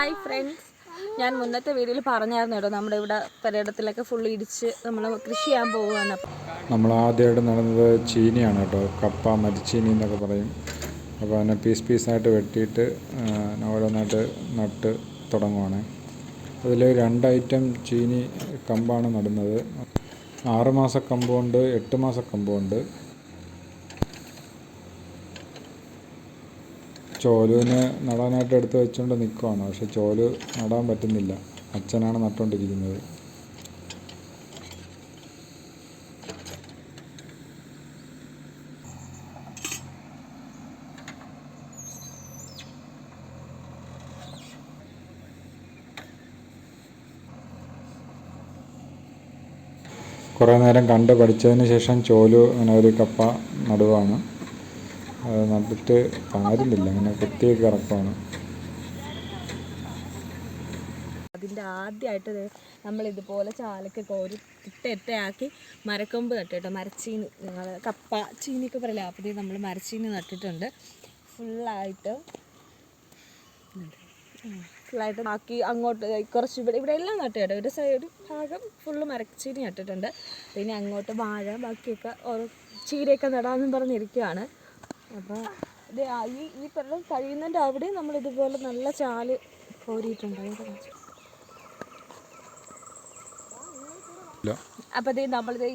Hi friends ഞാൻ മുന്നത്തെ വീഡിയോയിൽ പറഞ്ഞായിരുന്നു കേട്ടോ നമ്മുടെ ഇവിടെ പെരയിടത്തിലൊക്കെ ഫുൾ ഇടിച്ച് നമ്മൾ കൃഷി ചെയ്യാൻ പോവുകയാണ്. നമ്മൾ ആദ്യമായിട്ട് നടന്നത് ചീനിയാണ് കേട്ടോ. കപ്പ മരിച്ചീനി എന്നൊക്കെ പറയും. അപ്പോൾ അതിനെ പീസ് പീസായിട്ട് വെട്ടിയിട്ട് ഓരോന്നായിട്ട് നട്ട് തുടങ്ങുവാണ്. അതിൽ രണ്ട് ഐറ്റം ചീനി കമ്പാണ് നടുന്നത്. ആറുമാസ കമ്പുണ്ട് എട്ട് മാസ കമ്പുണ്ട്. ചോലുവിന് നടാനായിട്ട് എടുത്ത് വെച്ചുകൊണ്ട് നിൽക്കുവാണ് പക്ഷെ ചോൽ നടാൻ പറ്റുന്നില്ല. അച്ഛനാണ് നട്ടുകൊണ്ടിരിക്കുന്നത് കുറേ നേരം കണ്ട് പഠിച്ചതിന് ശേഷം ചോലു അങ്ങനെ ഒരു കപ്പ നടുവാണ്. നട്ടിട്ട് പാരില്ല അങ്ങനെ കുത്തിയൊക്കെ ഇറക്കുവാണ് അതിന്റെ ആദ്യമായിട്ട് നമ്മൾ ഇതുപോലെ ചാലക്കൊക്കെ ഒരു ഇട്ട ഇട്ടയാക്കി മരക്കൊമ്പ് നട്ടു മരച്ചീനി നിങ്ങൾ കപ്പ ചീനിയൊക്കെ പറയില്ല അപ്പോൾ നമ്മൾ മരച്ചീനി നട്ടിട്ടുണ്ട്. ഫുള്ളായിട്ട് ഫുള്ളായിട്ട് ബാക്കി അങ്ങോട്ട് കുറച്ച് ഇവിടെ ഇവിടെ എല്ലാം നട്ടു കേട്ടോ. ഒരു സൈഡ് ഭാഗം ഫുള്ള് മരച്ചീനി നട്ടിട്ടുണ്ട്. പിന്നെ അങ്ങോട്ട് വാഴ ബാക്കിയൊക്കെ ഓരോ ചീരയൊക്കെ നടാമെന്നും പറഞ്ഞിരിക്കുകയാണ് അപ്പോൾ ഇത് ഈ ഈ പറഞ്ഞ കഴിയുന്നതിന്റെ അവിടെ നമ്മൾ ഇതുപോലെ നല്ല ചാൽ കോരിയിട്ടുണ്ട്. അതൊക്കെ കാണിച്ചു. ഇല്ല. അപ്പോൾ ഇത് നമ്മളിത്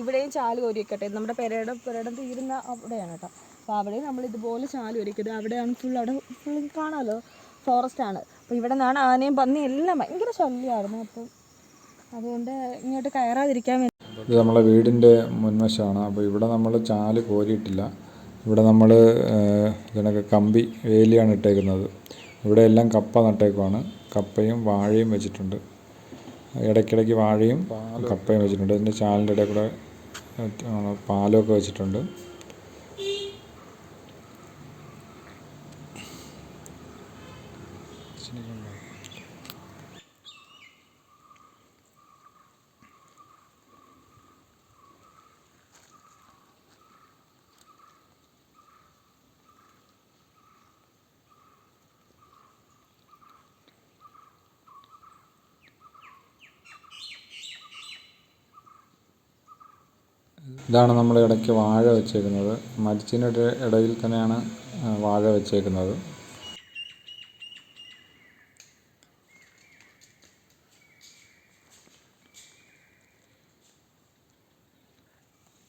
ഇവിടെയും ചാൽ ഒരുക്കട്ടെ നമ്മുടെ പെരയുടെ പെരടം തീരുന്ന അവിടെയാണ് കേട്ടോ. അപ്പോൾ അവിടെ നമ്മൾ ഇതുപോലെ ചാൽ ഒരുക്കത് അവിടെയാണ് ഫുൾ അവിടെ ഫുൾ കാണാമല്ലോ? ഫോറസ്റ്റ് ആണ്. അപ്പോൾ ഇവിടെ നിന്നാണ് ആനയും പന്നി എല്ലാം ഭയങ്കര ശല്യമായിരുന്നു. അപ്പം അതുകൊണ്ട് ഇങ്ങോട്ട് കയറാതിരിക്കാൻ വേണ്ടി ഇത് നമ്മളെ വീടിന്റെ മുൻവശമാണ്. അപ്പോൾ ഇവിടെ നമ്മൾ ചാൽ കോരിയിട്ടില്ല. ഇവിടെ നമ്മൾ ഇതിനൊക്കെ കമ്പി വേലിയാണ് ഇട്ടേക്കുന്നത്. ഇവിടെ എല്ലാം കപ്പ നട്ടേക്കുവാണ്. കപ്പയും വാഴയും വെച്ചിട്ടുണ്ട്. ഇടയ്ക്കിടയ്ക്ക് വാഴയും കപ്പയും വെച്ചിട്ടുണ്ട്. ഇതിന്റെ ചാലിന്റെ ഇടയിൽ കൂടെ പാലൊക്കെ പാലമൊക്കെ വെച്ചിട്ടുണ്ട് ഇതാണ് നമ്മൾ ഇടയ്ക്ക് വാഴ വെച്ചേക്കുന്നത്. മരിച്ചതിന്റെ ഇടയിൽ തന്നെയാണ് വാഴ വെച്ചേക്കുന്നത്.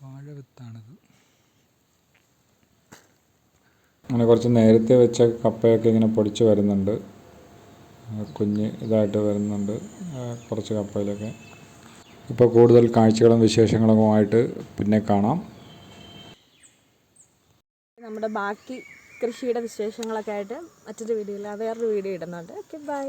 വാഴ വിത്താണിത്. അങ്ങനെ കുറച്ച് നേരത്തെ വെച്ച കപ്പയൊക്കെ ഇങ്ങനെ പൊടിച്ച് വരുന്നുണ്ട്. കുഞ്ഞ് ഇതായിട്ട് വരുന്നുണ്ട് കുറച്ച് കപ്പയിലൊക്കെ. ഇപ്പോൾ കൂടുതൽ കാഴ്ചകളും വിശേഷങ്ങളുമായിട്ട് പിന്നെ കാണാം. നമ്മുടെ ബാക്കി കൃഷിയുടെ വിശേഷങ്ങളൊക്കെ ആയിട്ട് മറ്റൊരു വീഡിയോയിൽ വേറൊരു വീഡിയോ ഇടുന്നുണ്ട്. Okay bye